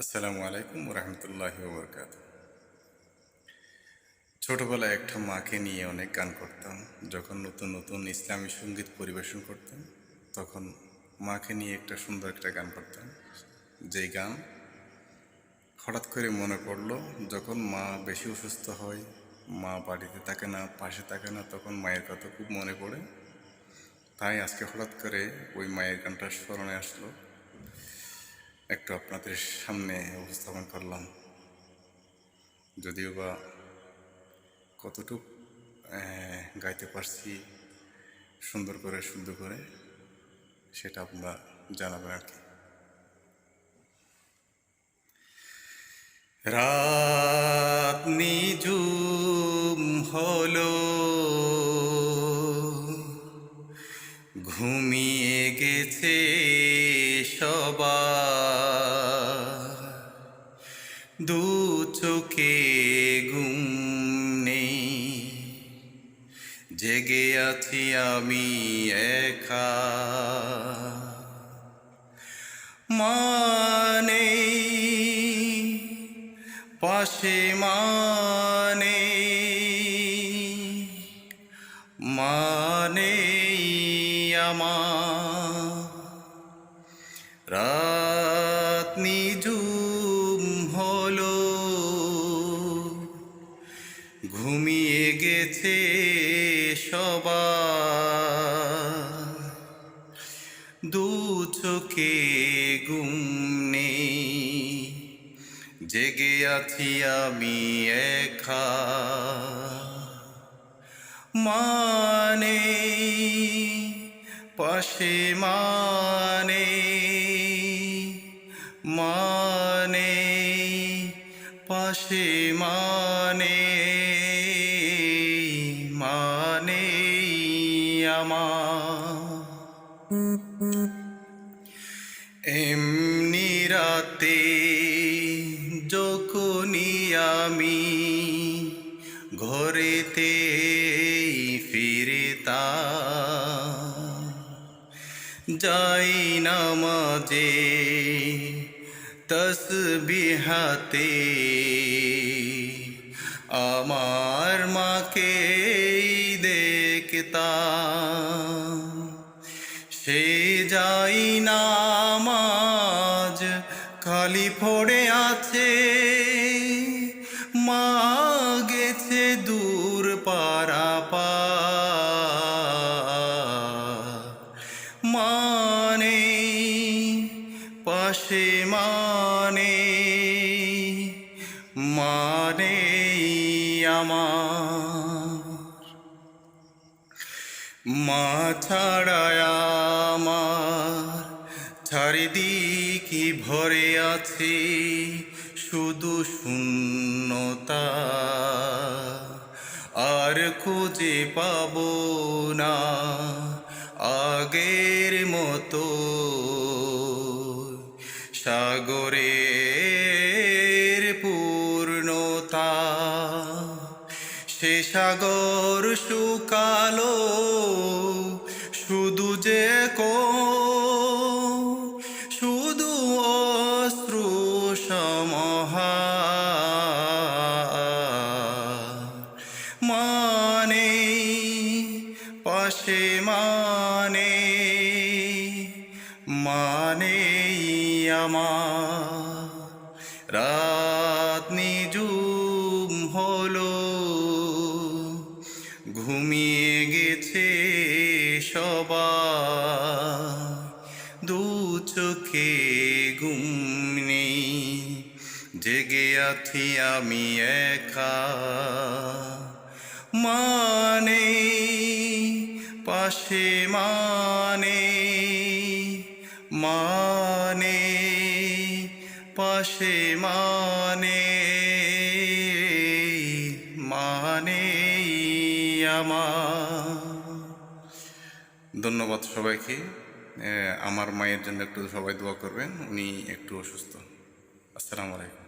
আসসালামু আলাইকুম রহমতুল্লাহ বরকাত ছোটবেলায় একটা মাকে নিয়ে অনেক গান করতাম, যখন নতুন নতুন ইসলামী সংগীত পরিবেশন করতাম, তখন মাকে নিয়ে একটা সুন্দর একটা গান করতাম। যেই গান হঠাৎ করে মনে পড়ল, যখন মা বেশি অসুস্থ হয়, মা বাড়িতে থাকে না, পাশে থাকে না, তখন মায়ের কথা খুব মনে পড়ে। তাই আজকে হঠাৎ করে ওই মায়ের গানটা স্মরণে আসলো। একটু আপনাদের সামনে উপস্থাপন করলাম। যদিও বা কতটুক গাইতে পারছি সুন্দর করে, শুদ্ধ করে, সেটা আপনারা জানাবেন আর কি। রাত নিজুম হলো, ঘুমিয়ে গেছে সবার দু চোখে ঘুম নেই। জেগে আছি আমি একা। মানে পাশে মানে মানে আমার। রাত নিজুম দু চোখে ঘুম নেই জেগে আছি আমি একা। মানে পাশে মানে মানে পাশে মানে। আমার এমনি রাতে যখনই আমি ঘরেতে ফিরতাম যাই নামাজে তসবিহাতে আমার যাই নামাজ খালি পড়ে আছে। মা গেছে দূর পারাপা মানে পাশে মানে মানে আমার। মা ছাড়ায় আমার চারিদিকই ভরে আছে শুধু শূন্যতা। আর খুঁজে পাবো না আগের মতো। সাগরের সাগর শুকালো, শুধু যে কো শুধু অশ্রু মানে পাশে মানে মানে আমার। রাত নিজুম হলো। সবার দু চোখে ঘুম নেই। জেগে আছি আমি একা। মানে পাশে মানে মানে পাশে মানে মানে আমার। ধন্যবাদ সবাইকে। আমার মায়ের জন্য একটু সবাই দোয়া করবেন উনি একটু অসুস্থ। আসসালামু আলাইকুম।